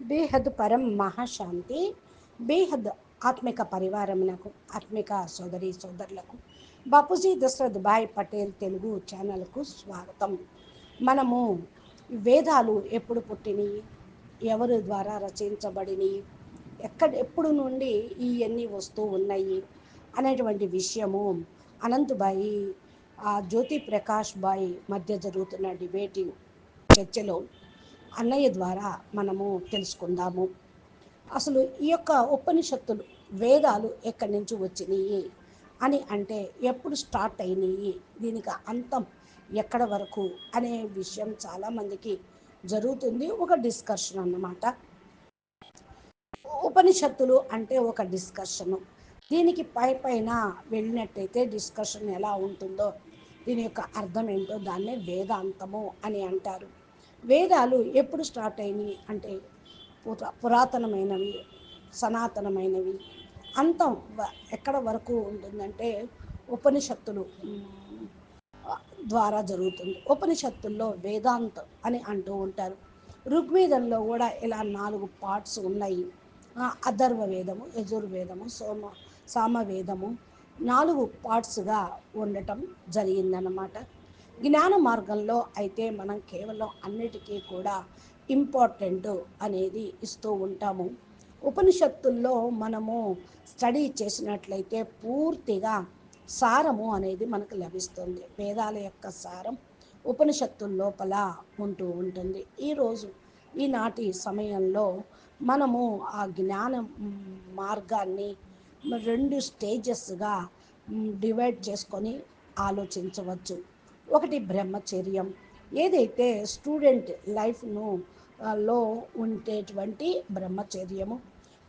బేహద్ పరం మహాశాంతి బేహద్ ఆత్మిక పరివారమునకు ఆత్మిక సోదరి సోదరులకు బాపూజీ దశరథ్ భాయ్ పటేల్ తెలుగు ఛానల్కు స్వాగతం. మనము వేదాలు ఎప్పుడు పుట్టినవి ఎవరి ద్వారా రచించబడినవి ఎక్కడ ఎప్పుడు నుండి ఇవన్నీ వస్తూ ఉన్నాయి? అనేటువంటి విషయము అనంతుబాయి ఆ జ్యోతి ప్రకాష్ బాయ్ మధ్య జరుగుతున్న డిబేటింగ్ చర్చలో అన్నయ్య ద్వారా మనము తెలుసుకుందాము. అసలు ఈ యొక్క ఉపనిషత్తులు వేదాలు ఎక్కడి నుంచి వచ్చినాయి అని అంటే ఎప్పుడు స్టార్ట్ అయినాయి దీనికి అంతం ఎక్కడ వరకు అనే విషయం చాలామందికి జరుగుతుంది. ఒక డిస్కషన్ అన్నమాట. ఉపనిషత్తులు అంటే ఒక డిస్కషను. దీనికి పై పైన వెళ్ళినట్టయితే డిస్కషన్ ఎలా ఉంటుందో దీని యొక్క అర్థం ఏంటో దాన్నే వేదాంతము అని అంటారు. వేదాలు ఎప్పుడు స్టార్ట్ అయినాయి అంటే పురా పురాతనమైనవి సనాతనమైనవి. అంతం ఎక్కడ వరకు ఉంటుందంటే ఉపనిషత్తులు ద్వారా జరుగుతుంది. ఉపనిషత్తుల్లో వేదాంతం అని అంటూ ఉంటారు. ఋగ్వేదంలో కూడా ఇలా నాలుగు పార్ట్స్ ఉన్నాయి. అధర్వ వేదము యజుర్వేదము సోమ సామవేదము నాలుగు పార్ట్స్గా ఉండటం జరిగిందన్నమాట. జ్ఞాన మార్గంలో అయితే మనం కేవలం అన్నిటికీ కూడా ఇంపార్టెంట్ అనేది ఇస్తూ ఉంటాము. ఉపనిషత్తుల్లో మనము స్టడీ చేసినట్లయితే పూర్తిగా సారము అనేది మనకు లభిస్తుంది. వేదాల యొక్క సారం ఉపనిషత్తుల లోపల ఉంటూ ఉంటుంది. ఈరోజు ఈనాటి సమయంలో మనము ఆ జ్ఞాన మార్గాన్ని రెండు స్టేజెస్గా డివైడ్ చేసుకొని ఆలోచించవచ్చు. ఒకటి బ్రహ్మచర్యం. ఏదైతే స్టూడెంట్ లైఫ్ను లో ఉండేటువంటి బ్రహ్మచర్యము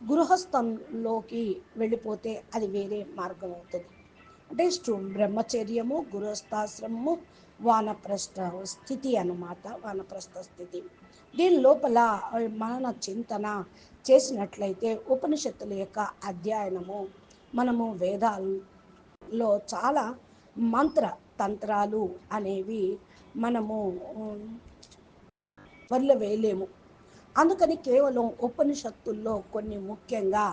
గృహస్థంలోకి వెళ్ళిపోతే అది వేరే మార్గం అవుతుంది. అంటే స్టూ బ్రహ్మచర్యము గృహస్థాశ్రమము వానప్రస్థ స్థితి అన్నమాట వానప్రస్థ స్థితి. దీని లోపల మన చింతన చేసినట్లయితే ఉపనిషత్తుల యొక్క అధ్యయనము మనము వేదాల్లో చాలా మంత్ర తంత్రాలు అనేవి మనము వల్ల వేయలేము. అందుకని కేవలం ఉపనిషత్తుల్లో కొన్ని ముఖ్యంగా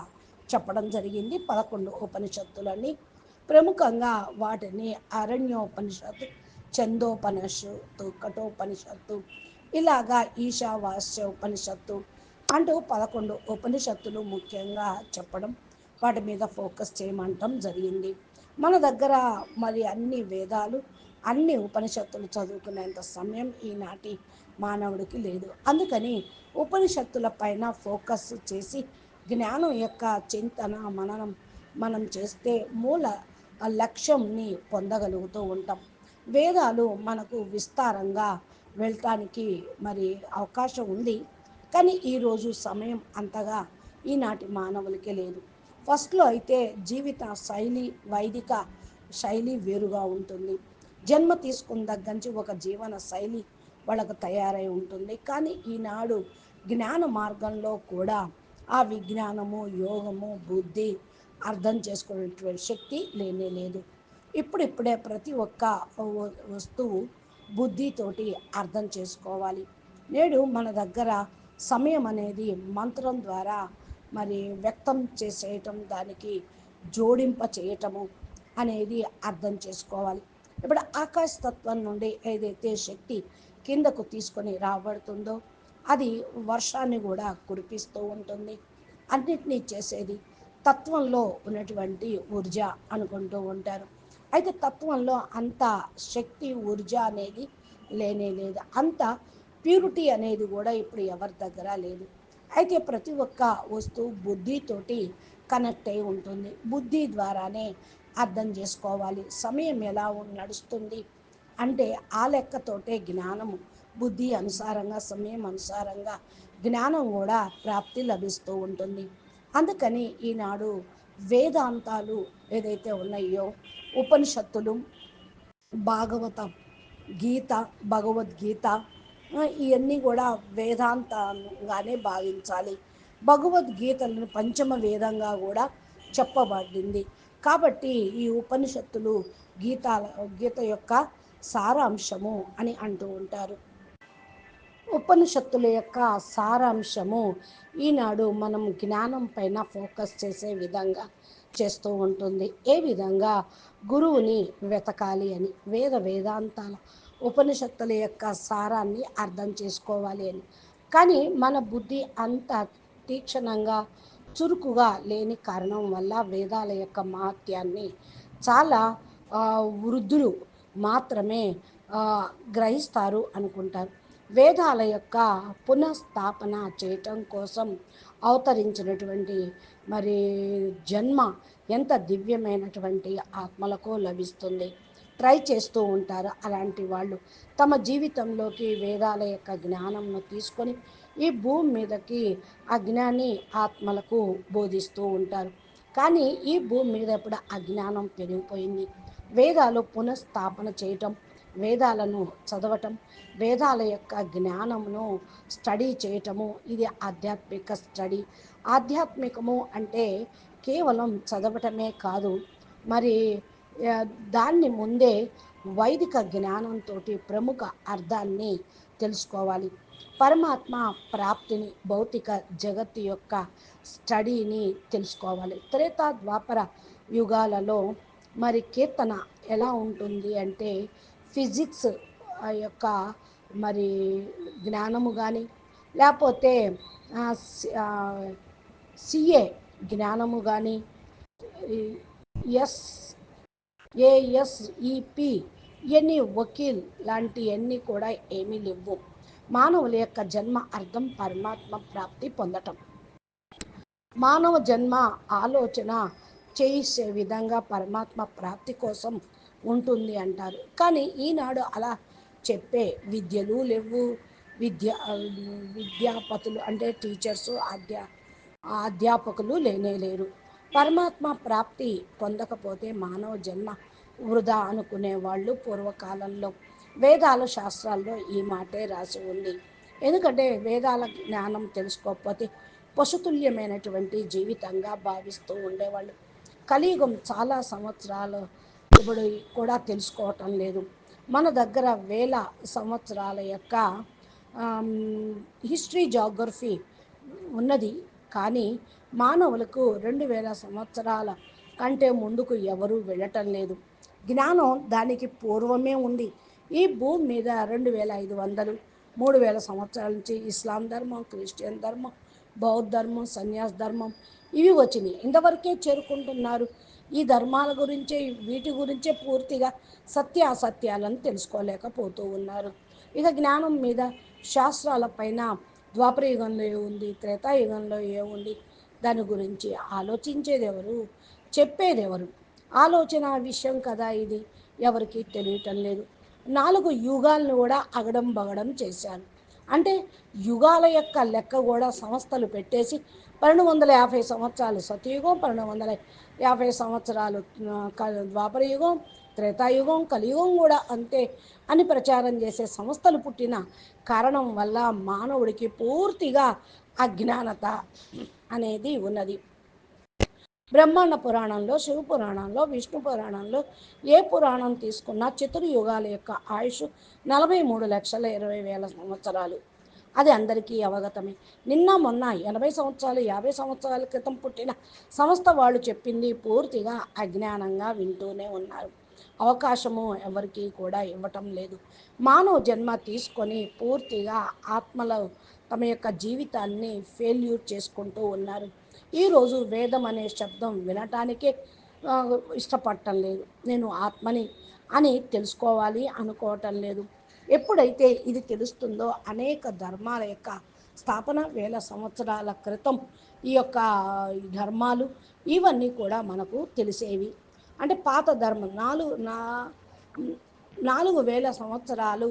చెప్పడం జరిగింది. పదకొండు ఉపనిషత్తులని ప్రముఖంగా వాటిని అరణ్యోపనిషత్తు చందోపనిషత్తు కఠోపనిషత్తు ఇలాగా ఈశావాస్య ఉపనిషత్తు అంటూ పదకొండు ఉపనిషత్తులు ముఖ్యంగా చెప్పడం వాటి మీద ఫోకస్ చేయమంటం జరిగింది. మన దగ్గర మరి అన్ని వేదాలు అన్ని ఉపనిషత్తులు చదువుకునేంత సమయం ఈనాటి మానవుడికి లేదు. అందుకని ఉపనిషత్తుల పైన ఫోకస్ చేసి జ్ఞానం యొక్క చింతన మననం మనం చేస్తే మూల లక్ష్యంని పొందగలుగుతూ ఉంటాం. వేదాలు మనకు విస్తారంగా వెళ్ళటానికి మరి అవకాశం ఉంది. కానీ ఈరోజు సమయం అంతగా ఈనాటి మానవులకే లేదు. ఫస్ట్లో అయితే జీవిత శైలి వైదిక శైలి వేరుగా ఉంటుంది. జన్మ తీసుకున్న దగ్గర నుంచి ఒక జీవన శైలి వాళ్ళకు తయారై ఉంటుంది. కానీ ఈనాడు జ్ఞాన మార్గంలో కూడా ఆ విజ్ఞానము యోగము బుద్ధి అర్థం చేసుకునేటువంటి శక్తి లేనే లేదు. ఇప్పుడిప్పుడే ప్రతి ఒక్క వస్తువు బుద్ధితోటి అర్థం చేసుకోవాలి. నేడు మన దగ్గర సమయం అనేది మంత్రం ద్వారా మరి వ్యక్తం చేసేయటం దానికి జోడింప చేయటము అనేది అర్థం చేసుకోవాలి. ఇప్పుడు ఆకాశతత్వం నుండి ఏదైతే శక్తి కిందకు తీసుకొని రాబడుతుందో అది వర్షాన్ని కూడా కురిపిస్తూ ఉంటుంది. అన్నిటినీ చేసేది తత్వంలో ఉన్నటువంటి ఊర్జ అనుకుంటూ ఉంటారు. అయితే తత్వంలో అంత శక్తి ఊర్జ అనేది లేనే లేదు. అంత ప్యూరిటీ అనేది కూడా ఇప్పుడు ఎవరి దగ్గర లేదు. అయితే ప్రతి ఒక్క వస్తువు బుద్ధితోటి కనెక్ట్ అయి ఉంటుంది. బుద్ధి ద్వారానే అర్థం చేసుకోవాలి. సమయం ఎలా నడుస్తుంది అంటే ఆ లెక్కతోటే జ్ఞానము. బుద్ధి అనుసారంగా సమయం అనుసారంగా జ్ఞానం కూడా ప్రాప్తి లభిస్తూ ఉంటుంది. అందుకని ఈనాడు వేదాంతాలు ఏదైతే ఉన్నాయో ఉపనిషత్తులు భాగవతం గీత భగవద్గీత ఇవన్నీ కూడా వేదాంతంగానే భావించాలి. భగవద్గీతలను పంచమ వేదంగా కూడా చెప్పబడింది. కాబట్టి ఈ ఉపనిషత్తులు గీతాల గీత యొక్క సారాంశము అని అంటూ ఉంటారు. ఉపనిషత్తుల యొక్క సారాంశము ఈనాడు మనం జ్ఞానం పైన ఫోకస్ చేసే విధంగా చేస్తూ ఉంటుంది. ఏ విధంగా గురువుని వెతకాలి అని వేద వేదాంతాల ఉపనిషత్తుల యొక్క సారాన్ని అర్థం చేసుకోవాలి అని. కానీ మన బుద్ధి అంత తీక్షణంగా చురుకుగా లేని కారణం వల్ల వేదాల యొక్క మహత్యాన్ని చాలా వృద్ధులు మాత్రమే గ్రహిస్తారు అనుకుంటారు. వేదాల యొక్క పునఃస్థాపన చేయటం కోసం అవతరించినటువంటి మరి జన్మ ఎంత దివ్యమైనటువంటి ఆత్మలకు లభిస్తుంది. ట్రై చేస్తూ ఉంటారు అలాంటి వాళ్ళు. తమ జీవితంలోకి వేదాల యొక్క జ్ఞానంను తీసుకొని ఈ భూమి మీదకి అజ్ఞాని ఆత్మలకు బోధిస్తూ ఉంటారు. కానీ ఈ భూమి మీద ఇప్పుడు అజ్ఞానం పెరిగిపోయింది? వేదాలు పునఃస్థాపన చేయటం వేదాలను చదవటం వేదాల యొక్క జ్ఞానమును స్టడీ చేయటము ఇది ఆధ్యాత్మిక స్టడీ. ఆధ్యాత్మికము అంటే కేవలం చదవటమే కాదు మరి దాన్ని ముందే వైదిక జ్ఞానంతో ప్రముఖ అర్థాన్ని తెలుసుకోవాలి. పరమాత్మ ప్రాప్తిని భౌతిక జగత్తు యొక్క స్టడీని తెలుసుకోవాలి. త్రేతా ద్వాపర యుగాలలో మరి కీర్తన ఎలా ఉంటుంది అంటే ఫిజిక్స్ యొక్క మరి జ్ఞానము కానీ లేకపోతే సిఏ జ్ఞానము కానీ ఎస్ ఏఎస్ఈపి ఎనీ వకీల్ లాంటివన్నీ కూడా ఏమీ లేవు. మానవుల యొక్క జన్మ అర్థం పరమాత్మ ప్రాప్తి పొందటం. మానవ జన్మ ఆలోచన చేసే విధంగా పరమాత్మ ప్రాప్తి కోసం ఉంటుంది అంటారు. కానీ ఈనాడు అలా చెప్పే విద్యలు లేవు. విద్య విద్యాపతులు అంటే టీచర్సు అధ్యా అధ్యాపకులు లేనే లేరు. పరమాత్మ ప్రాప్తి పొందకపోతే మానవ జన్మ వృధా అనుకునే వాళ్ళు పూర్వకాలంలో. వేదాల శాస్త్రాల్లో ఈ మాటే రాసి ఉంది. ఎందుకంటే వేదాల జ్ఞానం తెలుసుకోకపోతే పశుతుల్యమైనటువంటి జీవితంగా భావిస్తూ ఉండేవాళ్ళు. కలియుగం చాలా సంవత్సరాలు ఇప్పుడు కూడా తెలుసుకోవటం లేదు. మన దగ్గర వేల సంవత్సరాల యొక్క హిస్టరీ జాగ్రఫీ ఉన్నది. కానీ మానవులకు రెండు వేల సంవత్సరాల కంటే ముందుకు ఎవరూ వెళ్ళటం లేదు. జ్ఞానం దానికి పూర్వమే ఉంది. ఈ భూమి మీద రెండు వేల ఐదు వందలు మూడు వేల సంవత్సరాల నుంచి ఇస్లాం ధర్మం క్రిస్టియన్ ధర్మం బౌద్ధ ధర్మం సన్యాస ధర్మం ఇవి వచ్చినాయి. ఇంతవరకే చేరుకుంటున్నారు. ఈ ధర్మాల గురించే వీటి గురించే పూర్తిగా సత్య అసత్యాలను తెలుసుకోలేకపోతూ ఉన్నారు. ఇక జ్ఞానం మీద శాస్త్రాల పైన ద్వాపరయుగంలో ఏముంది త్రేతాయుగంలో ఏముంది దాని గురించి ఆలోచించేది ఎవరు చెప్పేది ఎవరు ఆలోచన విషయం కదా ఇది. ఎవరికి తెలియటం లేదు. నాలుగు యుగాలను కూడా అగడం బగడం చేశారు. అంటే యుగాల యొక్క లెక్క కూడా సంస్థలు పెట్టేసి పన్నెండు వందల యాభై సంవత్సరాలు సతయుగం పన్నెండు వందల యాభై సంవత్సరాలు ద్వాపరయుగం త్రేతాయుగం కలియుగం కూడా అంతే అని ప్రచారం చేసే సంస్థలు పుట్టిన కారణం వల్ల మానవుడికి పూర్తిగా అజ్ఞానత అనేది ఉన్నది. బ్రహ్మాండ పురాణంలో శివ పురాణంలో విష్ణు పురాణంలో ఏ పురాణం తీసుకున్నా చతుర్యుగాల యొక్క ఆయుష్ నలభై మూడు లక్షల ఇరవై వేల సంవత్సరాలు. అది అందరికీ అవగతమే. నిన్న మొన్న ఎనభై సంవత్సరాలు యాభై సంవత్సరాల క్రితం పుట్టిన సంస్థ వాళ్ళు చెప్పింది పూర్తిగా అజ్ఞానంగా వింటూనే ఉన్నారు. అవకాశము ఎవరికి కూడా ఇవ్వటం లేదు. మానవ జన్మ తీసుకొని పూర్తిగా ఆత్మలో తమ యొక్క జీవితాన్ని ఫెయిల్యూర్ చేసుకుంటూ ఉన్నారు. ఈరోజు వేదం అనే శబ్దం వినటానికే ఇష్టపడటం లేదు. నేను ఆత్మని అని తెలుసుకోవాలి అనుకోవటం లేదు. ఎప్పుడైతే ఇది తెలుస్తుందో అనేక ధర్మాల యొక్క స్థాపన వేల సంవత్సరాల క్రితం ఈ యొక్క ధర్మాలు ఇవన్నీ కూడా మనకు తెలిసేవి. అంటే పాత ధర్మం. నాలుగు నా నాలుగు వేల సంవత్సరాలు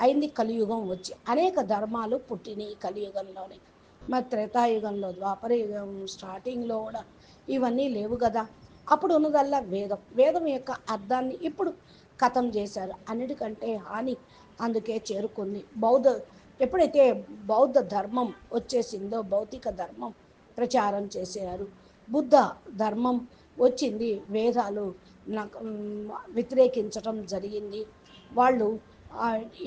అయింది కలియుగం వచ్చి. అనేక ధర్మాలు పుట్టినాయి కలియుగంలోనే. మరి త్రేతాయుగంలో ద్వాపర యుగం స్టార్టింగ్లో కూడా ఇవన్నీ లేవు కదా. అప్పుడు ఉన్నదల్లా వేదం. వేదం యొక్క అర్థాన్ని ఇప్పుడు కథం చేశారు. అన్నిటికంటే హాని అందుకే చేరుకుంది. బౌద్ధ ఎప్పుడైతే బౌద్ధ ధర్మం వచ్చేసిందో భౌతిక ధర్మం ప్రచారం చేశారు. బుద్ధ ధర్మం వచ్చింది వేదాలు వ్యతిరేకించటం జరిగింది. వాళ్ళు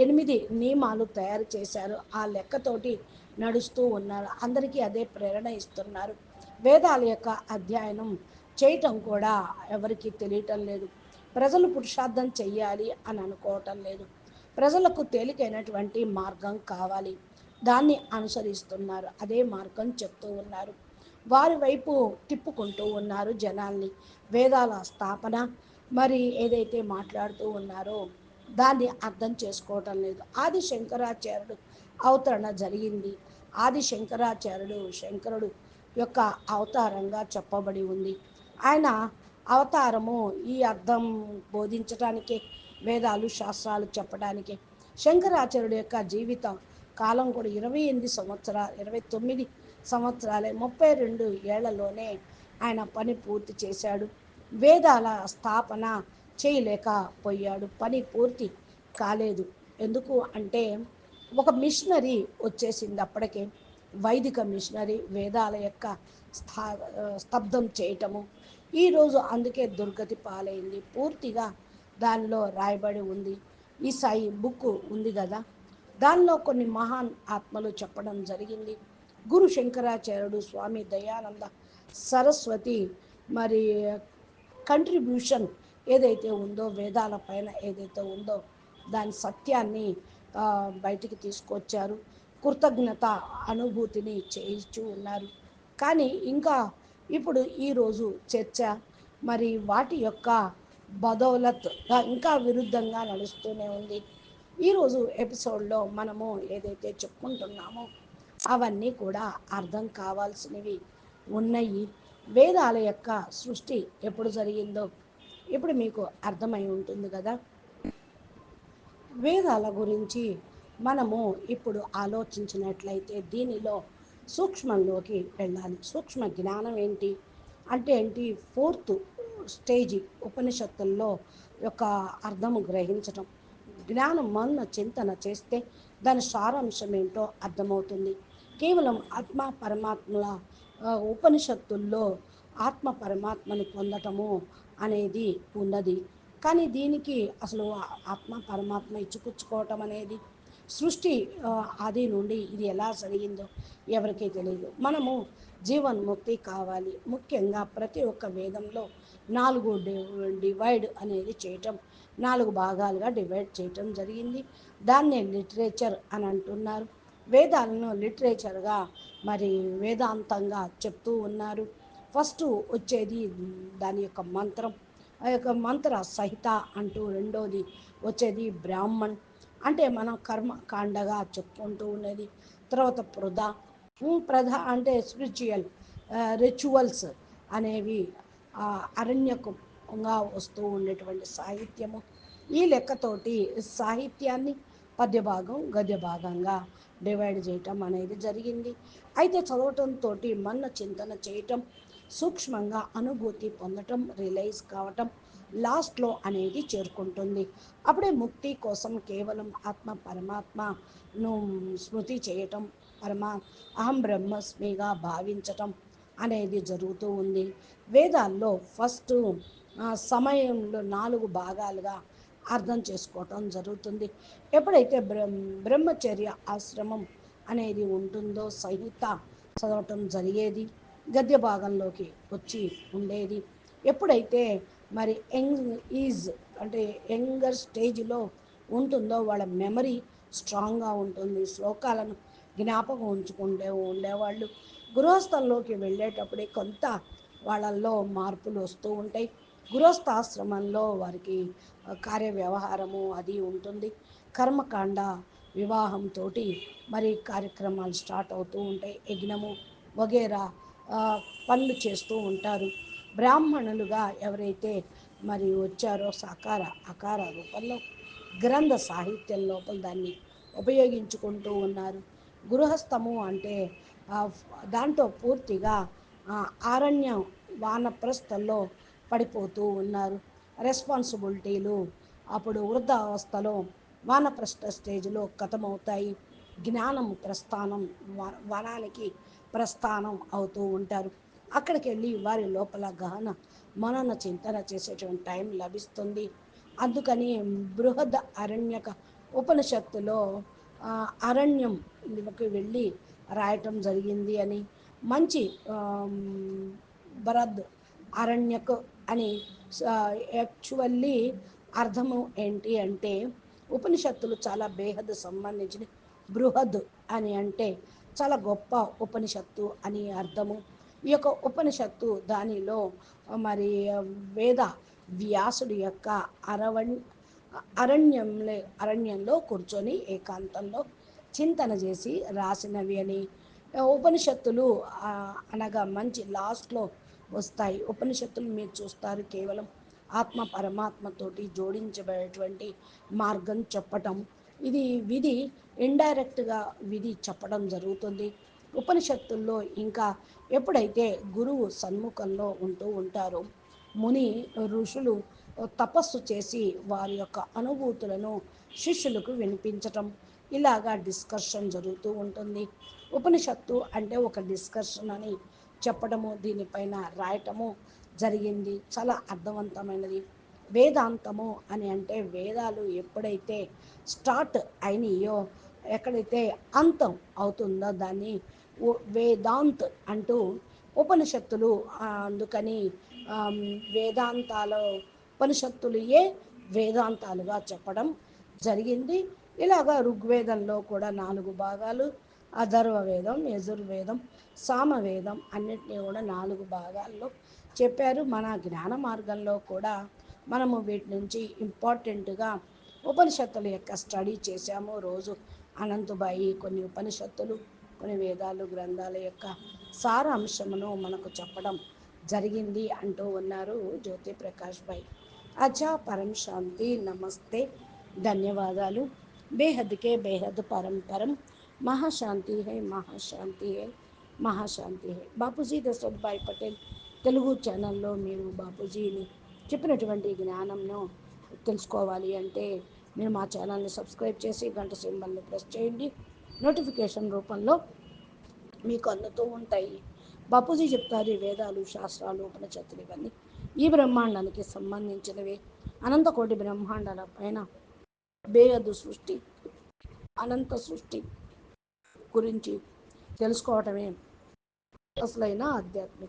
ఎనిమిది నియమాలు తయారు చేశారు. ఆ లెక్కతోటి నడుస్తూ ఉన్నారు. అందరికీ అదే ప్రేరణ ఇస్తున్నారు. వేదాల యొక్క అధ్యయనం చేయటం కూడా ఎవరికి తెలియటం లేదు. ప్రజలు పురుషార్థం చెయ్యాలి అని అనుకోవటం లేదు. ప్రజలకు తేలికైనటువంటి మార్గం కావాలి. దాన్ని అనుసరిస్తున్నారు. అదే మార్గం చెప్తూ ఉన్నారు. వారి వైపు తిప్పుకుంటూ ఉన్నారు జనాల్ని. వేదాల స్థాపన మరి ఏదైతే మాట్లాడుతూ ఉన్నారో దాన్ని అర్థం చేసుకోవటం లేదు. ఆది శంకరాచార్యుడు అవతరణ జరిగింది. ఆది శంకరాచార్యుడు శంకరుడు యొక్క అవతారంగా చెప్పబడి ఉంది. ఆయన అవతారము ఈ అర్థం బోధించటానికే వేదాలు శాస్త్రాలు చెప్పడానికే శంకరాచార్యుడు యొక్క జీవిత కాలం కూడా ఇరవై ఎనిమిది సంవత్సరాలు ఇరవై తొమ్మిది సంవత్సరాలే ముప్పై రెండు ఏళ్ళలోనే ఆయన పని పూర్తి చేశాడు. వేదాల స్థాపన చేయలేకపోయాడు. పని పూర్తి కాలేదు. ఎందుకు అంటే ఒక మిషనరీ వచ్చేసింది అప్పటికే వైదిక మిషనరీ వేదాల యొక్క స్థా స్తబ్దం చేయటము. ఈరోజు అందుకే దుర్గతి పాలైంది. పూర్తిగా దానిలో రాయబడి ఉంది. ఈ సాయి బుక్ ఉంది కదా. దానిలో కొన్ని మహాన్ ఆత్మలు చెప్పడం జరిగింది. గురు శంకరాచార్యుడు స్వామి దయానంద సరస్వతి మరి కంట్రిబ్యూషన్ ఏదైతే ఉందో వేదాల పైన ఏదైతే ఉందో దాని సత్యాన్ని బయటికి తీసుకొచ్చారు. కృతజ్ఞత అనుభూతిని చేయించు ఉన్నారు. కానీ ఇంకా ఇప్పుడు ఈరోజు చర్చ మరి వాటి యొక్క బదౌలత్ ఇంకా విరుద్ధంగా నడుస్తూనే ఉంది. ఈరోజు ఎపిసోడ్లో మనము ఏదైతే చెప్పుకుంటున్నామో అవన్నీ కూడా అర్థం కావాల్సినవి ఉన్నాయి. వేదాల యొక్క సృష్టి ఎప్పుడు జరిగిందో ఇప్పుడు మీకు అర్థమై ఉంటుంది కదా? వేదాల గురించి మనము ఇప్పుడు ఆలోచించినట్లయితే దీనిలో సూక్ష్మంలోకి వెళ్ళాలి. సూక్ష్మ జ్ఞానం ఏంటి? అంటే ఏంటి? ఫోర్త్ స్టేజ్ ఉపనిషత్తుల్లో యొక్క అర్థము గ్రహించటం. జ్ఞానం మన చింతన చేస్తే దాని సారాంశం ఏంటో అర్థమవుతుంది. కేవలం ఆత్మ పరమాత్మల ఉపనిషత్తుల్లో ఆత్మ పరమాత్మని పొందటము అనేది ఉన్నది. కానీ దీనికి అసలు ఆత్మ పరమాత్మ ఇచ్చిపుచ్చుకోవటం అనేది సృష్టి ఆది నుండి ఇది ఎలా జరిగిందో ఎవరికీ తెలియదు. మనము జీవన్ముక్తి కావాలి. ముఖ్యంగా ప్రతి ఒక్క వేదంలో నాలుగు డివైడ్ అనేది చేయటం నాలుగు భాగాలుగా డివైడ్ చేయటం జరిగింది. దాన్నే లిటరేచర్ అని అంటున్నారు. వేదాలను లిటరేచర్గా మరి వేదాంతంగా చెప్తూ ఉన్నారు. ఫస్ట్ వచ్చేది దాని యొక్క మంత్రం. ఆ యొక్క మంత్ర సహిత అంటూ రెండోది వచ్చేది బ్రాహ్మణ్. అంటే మనం కర్మకాండగా చెప్పుకుంటూ ఉన్నది తర్వాత పృధ ప్రధ అంటే స్పిరిచువల్ రిచువల్స్ అనేవి అరణ్యకంగా వస్తూ ఉండేటువంటి సాహిత్యము. ఈ లెక్కతోటి సాహిత్యాన్ని పద్య భాగం గద్య భాగంగా డివైడ్ చేయటం అనేది జరిగింది. అయితే చదవటంతో మన్న చింతన చేయటం సూక్ష్మంగా అనుభూతి పొందటం రిలైజ్ కావటం లాస్ట్లో అనేది చేరుకుంటుంది. అప్పుడే ముక్తి కోసం కేవలం ఆత్మ పరమాత్మను స్మృతి చేయటం పరమా అహం బ్రహ్మస్మిగా భావించటం అనేది జరుగుతూ ఉంది. వేదాల్లో ఫస్ట్ సమయంలో నాలుగు భాగాలుగా అర్థం చేసుకోవటం జరుగుతుంది. ఎప్పుడైతే బ్రహ్మచర్య ఆశ్రమం అనేది ఉంటుందో సంహిత చదవటం జరిగేది గద్య భాగంలోకి వచ్చి ఉండేది. ఎప్పుడైతే మరి యంగ్ ఈజ్ అంటే యంగర్ స్టేజ్లో ఉంటుందో వాళ్ళ మెమరీ స్ట్రాంగ్గా ఉంటుంది శ్లోకాలను జ్ఞాపకం ఉంచుకుంటే ఉండేవాళ్ళు. గృహస్థంలోకి వెళ్ళేటప్పుడే కొంత వాళ్ళల్లో మార్పులు వస్తూ ఉంటాయి. గృహస్థాశ్రమంలో వారికి కార్య వ్యవహారము అది ఉంటుంది. కర్మకాండ వివాహంతో మరి కార్యక్రమాలు స్టార్ట్ అవుతూ ఉంటాయి. యజ్ఞము వగేరా పనులు చేస్తూ ఉంటారు. బ్రాహ్మణులుగా ఎవరైతే మరి వచ్చారో సాకార అకార రూపంలో గ్రంథ సాహిత్యం లోపల దాన్ని ఉపయోగించుకుంటూ ఉన్నారు. గృహస్థము అంటే దాంట్లో పూర్తిగా అరణ్యం వానప్రస్థల్లో పడిపోతూ ఉన్నారు. రెస్పాన్సిబిలిటీలు అప్పుడు వృద్ధావస్థలో వానప్రస్థ స్టేజ్లో కథమవుతాయి. జ్ఞానం ప్రస్థానం వనానికి ప్రస్థానం అవుతూ ఉంటారు. అక్కడికి వెళ్ళి వారి లోపల గహన మనన చింతన చేసేటువంటి టైం లభిస్తుంది. అందుకని బృహద్ అరణ్యక ఉపనిషత్తులో అరణ్యంకి వెళ్ళి రాయటం జరిగింది అని మంచి భరద్ అరణ్యకు అని యాక్చువల్లీ అర్థము ఏంటి అంటే ఉపనిషత్తులు చాలా బేహద్ సంబంధించిన బృహద్ అని అంటే చాలా గొప్ప ఉపనిషత్తు అని అర్థము. ఈ యొక్క ఉపనిషత్తు దానిలో మరి వేద వ్యాసుడి యొక్క అరవణ్ అరణ్యంలో అరణ్యంలో కూర్చొని ఏకాంతంలో చింతన చేసి రాసినవి అని. ఉపనిషత్తులు అనగా మంచి లాస్ట్లో వస్తాయి. ఉపనిషత్తులు మీరు చూస్తారు. కేవలం ఆత్మ పరమాత్మతోటి జోడించబడేటువంటి మార్గం చెప్పటం. ఇది విధి ఇండైరెక్ట్గా విధి చెప్పడం జరుగుతుంది. ఉపనిషత్తుల్లో ఇంకా ఎప్పుడైతే గురువు సన్ముఖంలో ఉంటూ ఉంటారో ముని ఋషులు తపస్సు చేసి వారి యొక్క అనుభూతులను శిష్యులకు వినిపించటం. ఇలాగా డిస్కషన్ జరుగుతూ ఉంటుంది. ఉపనిషత్తు అంటే ఒక డిస్కషన్ అని చెప్పడము దీనిపైన రాయటము జరిగింది. చాలా అర్థవంతమైనది. వేదాంతము అని అంటే వేదాలు ఎప్పుడైతే స్టార్ట్ అయినాయో ఎక్కడైతే అంతం అవుతుందో దాన్ని వేదాంత్ అంటూ ఉపనిషత్తులు అందుకని వేదాంతాలు ఉపనిషత్తులయే వేదాంతాలుగా చెప్పడం జరిగింది. ఇలాగా ఋగ్వేదంలో కూడా నాలుగు భాగాలు అధర్వవేదం యజుర్వేదం సామవేదం అన్నిటినీ కూడా నాలుగు భాగాల్లో చెప్పారు. మన జ్ఞాన మార్గంలో కూడా మనము వీటి నుంచి ఇంపార్టెంట్గా ఉపనిషత్తుల యొక్క స్టడీ చేశాము. రోజు అనంతబాయి కొన్ని ఉపనిషత్తులు కొన్ని వేదాలు గ్రంథాల యొక్క సారాంశమును మనకు చెప్పడం జరిగింది అంటూ ఉన్నారు జ్యోతి ప్రకాష్ భాయ్ అచ్చా పరం శాంతి నమస్తే. ధన్యవాదాలు. బేహద్కే బేహద్ పరం పరం. మహాశాంతి హై మహాశాంతి హై మహాశాంతి హై. బాపూజీ దశరథ్ పటేల్ తెలుగు ఛానల్లో మీరు బాపూజీని చెప్పినటువంటి జ్ఞానంను తెలుసుకోవాలి అంటే మీరు మా ఛానల్ని సబ్స్క్రైబ్ చేసి గంట సింబల్ని ప్రెస్ చేయండి. నోటిఫికేషన్ రూపంలో మీకు అందుతూ ఉంటాయి. బాపూజీ చెప్తారు వేదాలు శాస్త్రాలు ఉపనిషత్తులు ఇవన్నీ ఈ బ్రహ్మాండానికి సంబంధించినవి. అనంతకోటి బ్రహ్మాండాల పైన బేయదు సృష్టి అనంత సృష్టి. గురించి తెలుసుకోవటమే అసలైన ఆధ్యాత్మిక